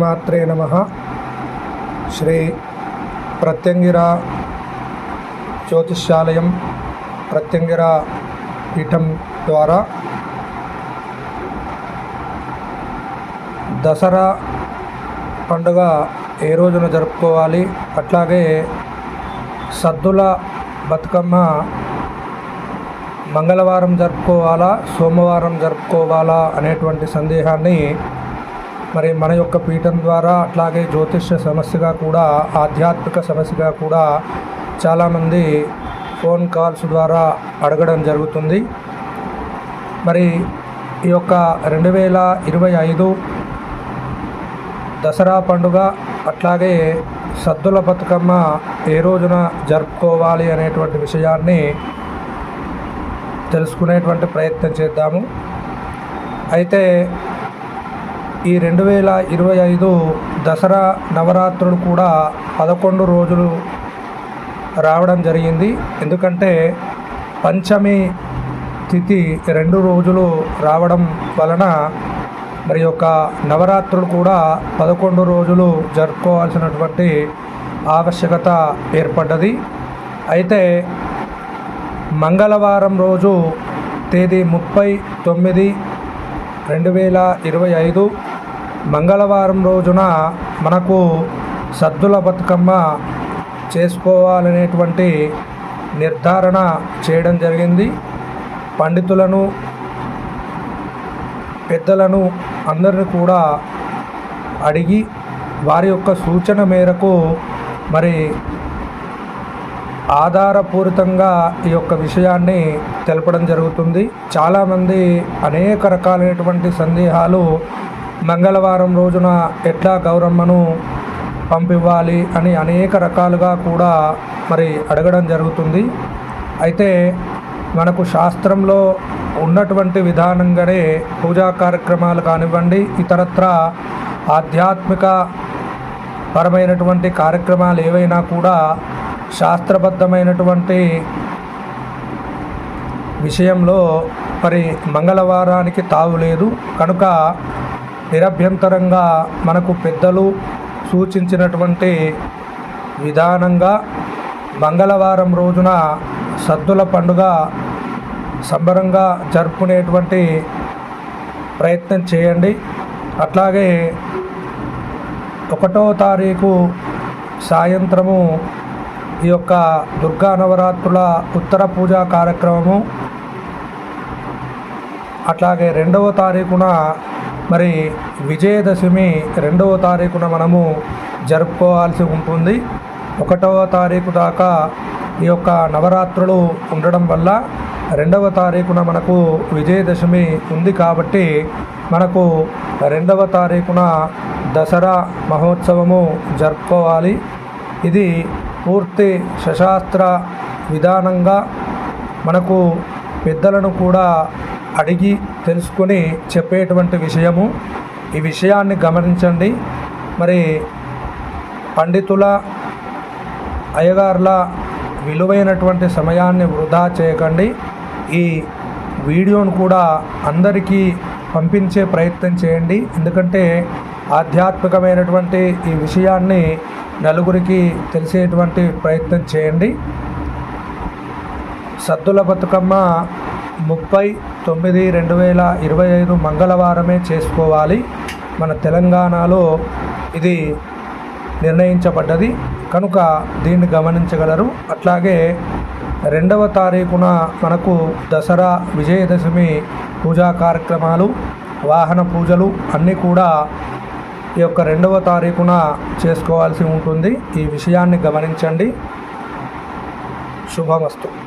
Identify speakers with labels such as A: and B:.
A: శ్రీమాత్రే నమ. శ్రీ ప్రత్యంగిర జ్యోతిష్యాలయం ప్రత్యంగిర పీఠం ద్వారా దసరా పండుగ ఏ రోజున జరుపుకోవాలి? అట్లాగే సద్దుల బతుకమ్మ మంగళవారం జరుపుకోవాలా? సోమవారం జరుపుకోవాలా? అనేటువంటి సందేహాన్ని మరి మన యొక్క పీఠం ద్వారా అట్లాగే జ్యోతిష్య సమస్యగా కూడా ఆధ్యాత్మిక సమస్యగా కూడా చాలామంది ఫోన్ కాల్స్ ద్వారా అడగడం జరుగుతుంది. మరి ఈ యొక్క రెండు వేల ఇరవై ఐదు దసరా పండుగ అట్లాగే సద్దుల బతుకమ్మ ఏ రోజున జరుపుకోవాలి అనేటువంటి విషయాన్ని తెలుసుకునేటువంటి ప్రయత్నం చేద్దాము. అయితే ఈ రెండు వేల ఇరవై ఐదు దసరా నవరాత్రులు కూడా పదకొండు రోజులు రావడం జరిగింది. ఎందుకంటే పంచమి తిథి రెండు రోజులు రావడం వలన మరి యొక్క నవరాత్రులు కూడా పదకొండు రోజులు జరుపుకోవాల్సినటువంటి ఆవశ్యకత ఏర్పడ్డది. అయితే మంగళవారం రోజు తేదీ ముప్పై తొమ్మిది రెండు వేల ఇరవై ఐదు మంగళవారం రోజున మనకు సద్దుల బతుకమ్మ చేసుకోవాలనేటువంటి నిర్ధారణ చేయడం జరిగింది. పండితులను పెద్దలను అందరిని కూడా అడిగి వారి యొక్క సూచన మేరకు మరి ఆధారపూరితంగా ఈ యొక్క విషయాన్ని తెలపడం జరుగుతుంది. చాలామంది అనేక రకాలైనటువంటి సందేహాలు మంగళవారం రోజున ఎట్లా గౌరమ్మను పంపివ్వాలి అని అనేక రకాలుగా కూడా మరి అడగడం జరుగుతుంది. అయితే మనకు శాస్త్రంలో ఉన్నటువంటి విధానంగానే పూజా కార్యక్రమాలు కానివ్వండి ఇతరత్ర ఆధ్యాత్మిక పరమైనటువంటి కార్యక్రమాలు ఏవైనా కూడా శాస్త్రబద్ధమైనటువంటి విషయంలో మరి మంగళవారానికి తావు లేదు కనుక నిరభ్యంతరంగా మనకు పెద్దలు సూచించినటువంటి విధానంగా మంగళవారం రోజున సద్దుల పండుగ సంబరంగా జరుపుకునేటువంటి ప్రయత్నం చేయండి. అట్లాగే ఒకటో తారీఖు సాయంత్రము ఈ యొక్క దుర్గా నవరాత్రుల ఉత్తర పూజా కార్యక్రమము. అట్లాగే రెండవ తారీఖున మరి విజయదశమి రెండవ తారీఖున మనము జరుపుకోవాల్సి ఉంటుంది. ఒకటవ తారీఖు దాకా ఈ యొక్క నవరాత్రులు ఉండడం వల్ల రెండవ తారీఖున మనకు విజయదశమి ఉంది కాబట్టి మనకు రెండవ తారీఖున దసరా మహోత్సవము జరుపుకోవాలి. ఇది పూర్తి సశాస్త్ర విధానంగా మనకు పెద్దలను కూడా అడిగి తెలుసుకొని చెప్పేటువంటి విషయము. ఈ విషయాన్ని గమనించండి. మరి పండితుల అయ్యగారుల విలువైనటువంటి సమయాన్ని వృధా చేయకండి. ఈ వీడియోను కూడా అందరికీ పంపించే ప్రయత్నం చేయండి. ఎందుకంటే ఆధ్యాత్మికమైనటువంటి ఈ విషయాన్ని నలుగురికి తెలిసేటువంటి ప్రయత్నం చేయండి. సద్దుల బతుకమ్మ ముప్పై తొమ్మిది రెండు వేల ఇరవై ఐదు మంగళవారమే చేసుకోవాలి. మన తెలంగాణలో ఇది నిర్ణయించబడ్డది. కనుక దీన్ని గమనించగలరు. అట్లాగే రెండవ తారీఖున మనకు దసరా విజయదశమి పూజా కార్యక్రమాలు వాహన పూజలు అన్నీ కూడా ఈ యొక్క రెండవ తారీఖున చేసుకోవాల్సి ఉంటుంది. ఈ విషయాన్ని గమనించండి. శుభమస్తు.